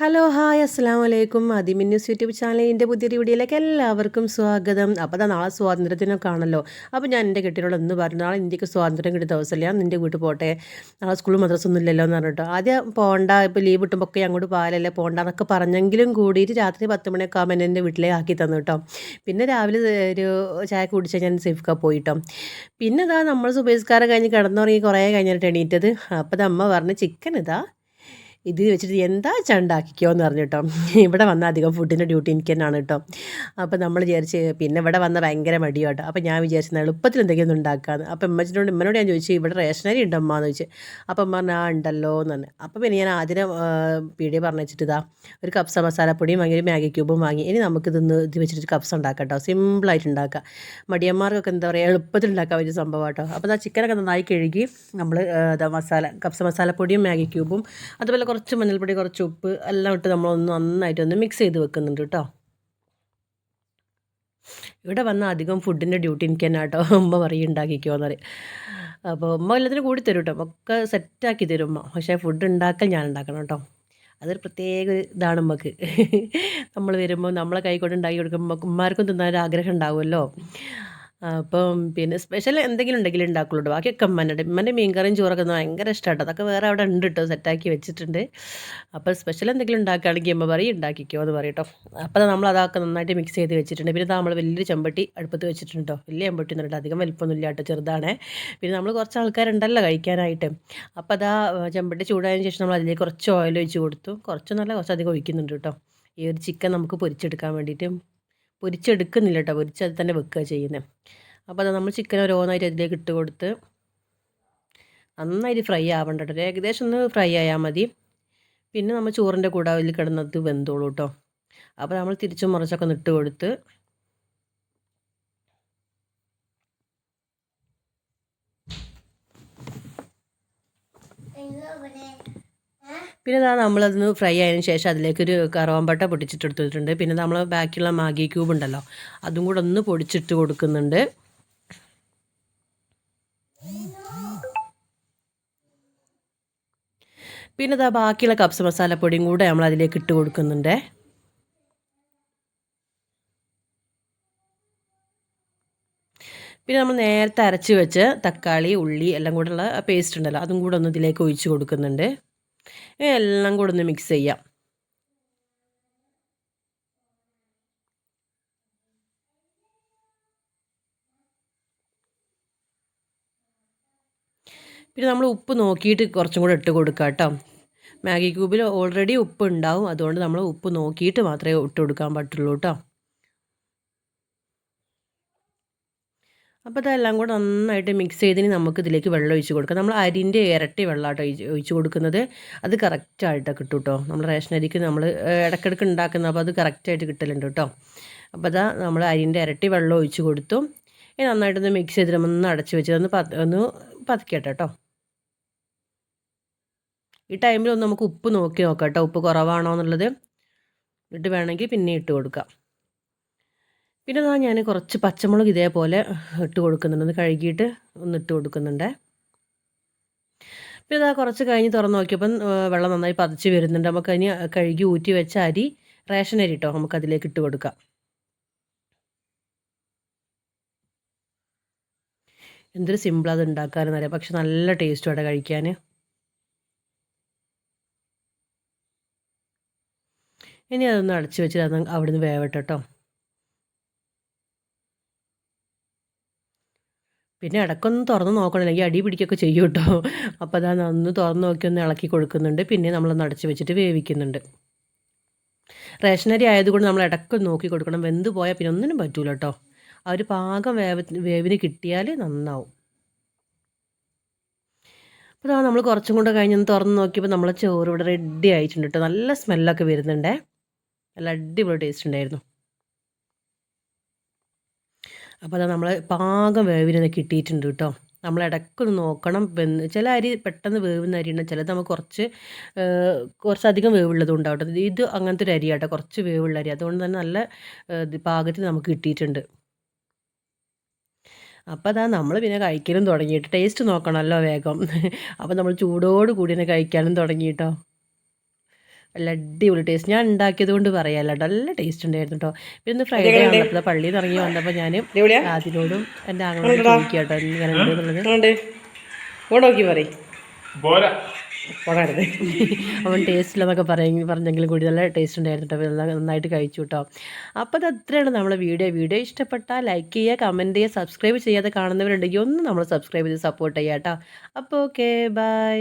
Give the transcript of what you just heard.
Hello hi അസ്സാം വലൈക്കും അതിമിൻ news YouTube ചാനലിന്റെ പുതിയ വീഡിയോയിലേക്ക് എല്ലാവർക്കും സ്വാഗതം. അപ്പോൾ അതാ നാളെ സ്വാതന്ത്ര്യദിനമൊക്കെ ആണല്ലോ. അപ്പോൾ ഞാൻ എന്റെ കെട്ടിനോട് ഒന്ന് പറഞ്ഞു നാളെ ഇന്ത്യയ്ക്ക് സ്വാതന്ത്ര്യം കിട്ടിയ ദിവസമല്ല ഞാൻ നിന്റെ വീട്ടിൽ പോട്ടെ? നാളെ സ്കൂളും മദ്രസ ഒന്നും ഇല്ലല്ലോ എന്ന് പറഞ്ഞിട്ട്. ആദ്യം പോകണ്ട ഇപ്പോൾ ലീവ് കിട്ടുമ്പോൾ ഒക്കെ അങ്ങോട്ട് പോകാനല്ലേ പോകണ്ട എന്നൊക്കെ പറഞ്ഞെങ്കിലും കൂടിയിട്ട് രാത്രി പത്ത് മണിയൊക്കെ ആകുമ്പോൾ എന്റെ വീട്ടിലേക്ക് ആക്കി തന്നു കേട്ടോ. പിന്നെ രാവിലെ ഒരു ചായ കുടിച്ച് ഞാൻ സേഫ്ക്കാ പോയിട്ടോ. പിന്നെ ഇതാ നമ്മൾ സുബേസ്കാരം കഴിഞ്ഞ് കിടന്നുറങ്ങി കുറേ കഴിഞ്ഞിട്ട് എണീറ്റത്. അപ്പോൾ അമ്മ പറഞ്ഞ് ചിക്കൻ ഇതാ ഇത് വെച്ചിട്ട് എന്താ ചണ്ടാക്കിക്കോ എന്ന് പറഞ്ഞു കേട്ടോ. ഇവിടെ വന്ന അധികം ഫുഡിന്റെ ഡ്യൂട്ടി എനിക്ക് തന്നെയാണ് കേട്ടോ. അപ്പോൾ നമ്മൾ വിചാരിച്ച് പിന്നെ ഇവിടെ വന്ന ഭയങ്കര മടിയാട്ടോ അപ്പോൾ ഞാൻ വിചാരിച്ചത് എളുപ്പത്തിൽ എന്തെങ്കിലും ഉണ്ടാക്കാമെന്ന് അപ്പോൾ അമ്മച്ചിനോട് ഇമ്മനോട് ഞാൻ ചോദിച്ചു ഇവിടെ റേഷനറി ഉണ്ടോ അമ്മ എന്ന് ചോദിച്ചു. അപ്പം അമ്മ പറഞ്ഞാൽ ആ ഉണ്ടല്ലോ എന്ന് പറഞ്ഞു. അപ്പോൾ പിന്നെ ഞാൻ ആദ്യം പീടിയ പറഞ്ഞു വെച്ചിട്ട് ഒരു കപ്സ മസാലപ്പൊടിയും വാങ്ങി ഒരു മാഗി ക്യൂബും വാങ്ങി. ഇനി നമുക്ക് ഇതൊന്ന് ഇത് വെച്ചിട്ട് കപ്സ ഉണ്ടാക്കാം കേട്ടോ. സിമ്പിളായിട്ട് ഉണ്ടാക്കാം. മടിയന്മാർക്കൊക്കെ എന്താ പറയുക എളുപ്പത്തിൽ ഉണ്ടാക്കാൻ പറ്റിയ സംഭവം കേട്ടോ. അപ്പോൾ ആ ചിക്കനൊക്കെ നന്നായി കഴുകി നമ്മൾ മസാല കപ്സ മസാലപ്പൊടിയും മാഗി ക്യൂബും അതുപോലെ കുറച്ച് മഞ്ഞൾപ്പൊടി കുറച്ച് ഉപ്പ് എല്ലാം ഇട്ട് നമ്മളൊന്ന് നന്നായിട്ട് ഒന്ന് മിക്സ് ചെയ്ത് വെക്കുന്നുണ്ട് കേട്ടോ ഇവിടെ വന്ന അധികം ഫുഡിന്റെ ഡ്യൂട്ടി എനിക്ക് തന്നെ കേട്ടോ ഉമ്മ പറയും ഉണ്ടാക്കിക്കോന്ന് പറയും അപ്പോൾ ഉമ്മ എല്ലാത്തിനും കൂടി തരും കേട്ടോ ഒക്കെ സെറ്റാക്കി തരും ഉമ്മ. പക്ഷേ ഫുഡ് ഉണ്ടാക്കൽ ഞാൻ ഉണ്ടാക്കണം കേട്ടോ അതൊരു പ്രത്യേക ഇതാണ് നമുക്ക് നമ്മൾ വരുമ്പോൾ നമ്മളെ കൈ കൊണ്ട് ഉണ്ടാക്കി കൊടുക്കുമ്പോൾ ഉമ്മമാർക്കും തിന്നാൻ ആഗ്രഹം ഉണ്ടാവുമല്ലോ അപ്പം പിന്നെ സ്പെഷ്യൽ എന്തെങ്കിലും ഉണ്ടെങ്കിലും ഉണ്ടാക്കുള്ളൂ ബാക്കിയൊക്കെ അമ്മേന്റെ ഉമ്മന്റെ മീൻകറിയും ചോറൊക്കെ ഭയങ്കര ഇഷ്ടമാണ് അതൊക്കെ വേറെ അവിടെ ഉണ്ട് കേട്ടോ സെറ്റാക്കി വെച്ചിട്ടുണ്ട്. അപ്പോൾ സ്പെഷ്യൽ എന്തെങ്കിലും ഉണ്ടാക്കുകയാണെങ്കിൽ അമ്മ പറയും ഉണ്ടാക്കിക്കോ എന്ന് പറയും കേട്ടോ അപ്പോൾ നമ്മൾ അതൊക്കെ നന്നായിട്ട് മിക്സ് ചെയ്ത് വെച്ചിട്ടുണ്ട്. പിന്നെ നമ്മൾ വലിയൊരു ചെമ്പട്ടി അടുപ്പത്ത് വെച്ചിട്ടുണ്ട് വലിയ ചെമ്പട്ടി എന്നിട്ട് അധികം വലിപ്പമൊന്നുമില്ല കേട്ടോ ചെറുതാണേ. പിന്നെ നമ്മൾ കുറച്ച് ആൾക്കാരുണ്ടല്ലോ കഴിക്കാനായിട്ട്. അപ്പോൾ അതാ ചെമ്പട്ടി ചൂടായതിനു ശേഷം നമ്മൾ അതിലേക്ക് കുറച്ച് ഓയിൽ ഒഴിച്ച് കൊടുത്തു. കുറച്ച് അധികം ഒഴിക്കുന്നുണ്ട് കേട്ടോ ഈ ഒരു ചിക്കൻ നമുക്ക് പൊരിച്ചെടുക്കാൻ വേണ്ടിയിട്ട് പൊരിച്ചെടുക്കുന്നില്ല കേട്ടോ പൊരിച്ചത് തന്നെ വെക്കുക ചെയ്യുന്നത് അപ്പോൾ അത് നമ്മൾ ചിക്കൻ ഓരോന്നായിട്ട് അതിലേക്ക് ഇട്ട് കൊടുത്ത് നന്നായിട്ട് ഫ്രൈ ആവണ്ട കേട്ടോ ഏകദേശം ഒന്ന് ഫ്രൈ ആയാൽ മതി. പിന്നെ നമ്മൾ ചോറിന്റെ കൂടെ അതിൽ കിടന്നത് വെന്തോളൂ കേട്ടോ അപ്പോൾ നമ്മൾ തിരിച്ചും മറിച്ചൊക്കെ ഇട്ട് കൊടുത്ത് പിന്നെ ഇതാ നമ്മളതൊന്ന് ഫ്രൈ ആയതിനു ശേഷം അതിലേക്കൊരു കറുവാമ്പട്ട പൊടിച്ചിട്ടെടുത്തിട്ടുണ്ട് പിന്നെ നമ്മൾ ബാക്കിയുള്ള മാഗി ക്യൂബ് ഉണ്ടല്ലോ അതും കൂടെ ഒന്ന് പൊടിച്ചിട്ട് കൊടുക്കുന്നുണ്ട്. പിന്നെ ഇതാ ബാക്കിയുള്ള കപ്സ് മസാലപ്പൊടിയും കൂടെ നമ്മൾ അതിലേക്ക് ഇട്ട് കൊടുക്കുന്നുണ്ട്. പിന്നെ നമ്മൾ നേരത്തെ അരച്ച് വെച്ച് തക്കാളി ഉള്ളി എല്ലാം കൂടെ ഉള്ള പേസ്റ്റ് ഉണ്ടല്ലോ അതും കൂടെ ഒന്ന് ഇതിലേക്ക് ഒഴിച്ച് കൊടുക്കുന്നുണ്ട്. എല്ലാം കൂടെ ഒന്ന് മിക്സ് ചെയ്യാം. പിന്നെ നമ്മൾ ഉപ്പ് നോക്കിയിട്ട് കുറച്ചും കൂടെ ഇട്ട് കൊടുക്കുക കേട്ടോ. മാഗി ക്യൂബിൽ ഓൾറെഡി ഉപ്പ് ഉണ്ടാവും. അതുകൊണ്ട് നമ്മൾ ഉപ്പ് നോക്കിയിട്ട് മാത്രമേ ഇട്ട് കൊടുക്കാൻ പറ്റുള്ളൂ കേട്ടോ. അപ്പോൾ അതെല്ലാം കൂടെ നന്നായിട്ട് മിക്സ് ചെയ്തിന് നമുക്ക് ഇതിലേക്ക് വെള്ളം ഒഴിച്ച് കൊടുക്കാം. നമ്മൾ അരിന്റെ ഇരട്ടി വെള്ളമാട്ടോ ഒഴിച്ച് കൊടുക്കുന്നത്. അത് കറക്റ്റായിട്ട് കിട്ടും കേട്ടോ നമ്മൾ റേഷൻ അരിക്ക് നമ്മൾ ഇടയ്ക്കിടയ്ക്ക് ഉണ്ടാക്കുന്ന അപ്പോൾ അത് കറക്റ്റായിട്ട് കിട്ടലുണ്ട് കേട്ടോ അപ്പോൾ അതാ നമ്മൾ അരിന്റെ ഇരട്ടി വെള്ളം ഒഴിച്ച് കൊടുത്തു. ഇനി നന്നായിട്ടൊന്ന് മിക്സ് ചെയ്തിട്ട് ഒന്ന് അടച്ച് വെച്ച് ഒന്ന് ഒന്ന് പതുക്കട്ടെ കേട്ടോ ഈ ടൈമിൽ ഒന്ന് നമുക്ക് ഉപ്പ് നോക്കി നോക്കാം കേട്ടോ ഉപ്പ് കുറവാണോ എന്നുള്ളത്. എന്നിട്ട് വേണമെങ്കിൽ പിന്നെ ഇട്ട് കൊടുക്കാം. പിന്നെ അതാ ഞാൻ കുറച്ച് പച്ചമുളക് ഇതേപോലെ ഇട്ട് കൊടുക്കുന്നുണ്ട്. കഴുകിയിട്ട് ഒന്ന് ഇട്ട് കൊടുക്കുന്നുണ്ട്. പിന്നെ അതാ കുറച്ച് കഴിഞ്ഞ് തുറന്ന് നോക്കിയപ്പം വെള്ളം നന്നായി പതച്ച് വരുന്നുണ്ട്. നമുക്ക് അതിന് കഴുകി ഊറ്റി വെച്ച അരി റേഷൻ അരി കേട്ടോ നമുക്ക് അതിലേക്ക് ഇട്ട് കൊടുക്കാം. എന്തൊരു സിമ്പിൾ അത് ഉണ്ടാക്കാനെന്നറിയാം. പക്ഷെ നല്ല ടേസ്റ്റുമാണ് കഴിക്കാൻ ഇനി അതൊന്ന് അടച്ചു വെച്ചിട്ട് അത് അവിടുന്ന് വേവട്ടെ കേട്ടോ പിന്നെ ഇടക്കൊന്ന് തുറന്ന് നോക്കണം അല്ലെങ്കിൽ അടി പിടിക്കൊക്കെ ചെയ്യും കേട്ടോ. അപ്പോൾ അതാ ഒന്ന് തുറന്ന് നോക്കി ഒന്ന് ഇളക്കി കൊടുക്കുന്നുണ്ട്. പിന്നെ നമ്മളൊന്ന് അടച്ച് വെച്ചിട്ട് വേവിക്കുന്നുണ്ട്. റേഷനരി ആയതുകൊണ്ട് നമ്മൾ ഇടയ്ക്ക് നോക്കി കൊടുക്കണം. വെന്ത് പോയാൽ പിന്നെ ഒന്നിനും പറ്റൂല കേട്ടോ. ആ ഒരു പാകം വേവ വേവിന് കിട്ടിയാൽ നന്നാവും. അപ്പോൾ അതാ നമ്മൾ കുറച്ചും കൂടെ കഴിഞ്ഞൊന്ന് തുറന്ന് നോക്കിയപ്പോൾ നമ്മളെ ചോറ് ഇവിടെ റെഡി ആയിട്ടുണ്ട് കേട്ടോ. നല്ല സ്മെല്ലൊക്കെ വരുന്നുണ്ടേ. നല്ല അടിപൊളി ടേസ്റ്റ് ഉണ്ടായിരുന്നു. അപ്പോൾ അത് നമ്മൾ പാകം വേവിന് കിട്ടിയിട്ടുണ്ട് കേട്ടോ നമ്മൾ ഇടയ്ക്കൊന്ന് നോക്കണം. ചില അരി പെട്ടെന്ന് വേവുന്ന അരിയുണ്ട്. ചിലത് നമുക്ക് കുറച്ച് കുറച്ചധികം വേവുള്ളതും ഉണ്ടാവും ഇത് അങ്ങനത്തെ ഒരു അരിയാട്ടോ. കുറച്ച് വേവുള്ള അരി. അതുകൊണ്ട് തന്നെ നല്ല പാകത്തിൽ നമുക്ക് കിട്ടിയിട്ടുണ്ട്. അപ്പോൾ അതാ നമ്മൾ പിന്നെ കഴിക്കലും തുടങ്ങിയിട്ട്. ടേസ്റ്റ് നോക്കണമല്ലോ വേഗം. അപ്പോൾ നമ്മൾ ചൂടോട് കൂടി തന്നെ കഴിക്കാനും തുടങ്ങിയിട്ടോ നല്ല അടിപൊളി ടേസ്റ്റ് ഞാൻ ഉണ്ടാക്കിയത് കൊണ്ട് പറയാമല്ലോ കേട്ടോ നല്ല ടേസ്റ്റ് ഉണ്ടായിരുന്നു കേട്ടോ പിന്നെ ഇന്ന് ഫ്രൈഡേ ആണല്ലോ അപ്പോൾ പള്ളിയിൽ നിന്ന് ഇറങ്ങി വന്നപ്പോൾ ഞാൻ അതിനോടും എന്റെ ആങ്ങളോടും ചോദിക്കുക കേട്ടോ ഇങ്ങനെ അവൻ ടേസ്റ്റ് ഇല്ലെന്നൊക്കെ പറയും പറഞ്ഞെങ്കിലും കൂടി നല്ല ടേസ്റ്റ് ഉണ്ടായിരുന്നു കേട്ടോ നല്ല നന്നായിട്ട് കഴിച്ചു കേട്ടോ അപ്പോൾ അത് അത്രയാണ് നമ്മളെ വീഡിയോ. വീഡിയോ ഇഷ്ടപ്പെട്ടാൽ ലൈക്ക് ചെയ്യുക കമന്റ് ചെയ്യുക സബ്സ്ക്രൈബ് ചെയ്യാതെ കാണുന്നവരുണ്ടെങ്കിൽ ഒന്ന് നമ്മൾ സബ്സ്ക്രൈബ് ചെയ്ത് സപ്പോർട്ട് ചെയ്യാം കേട്ടോ അപ്പോൾ ഓക്കെ ബൈ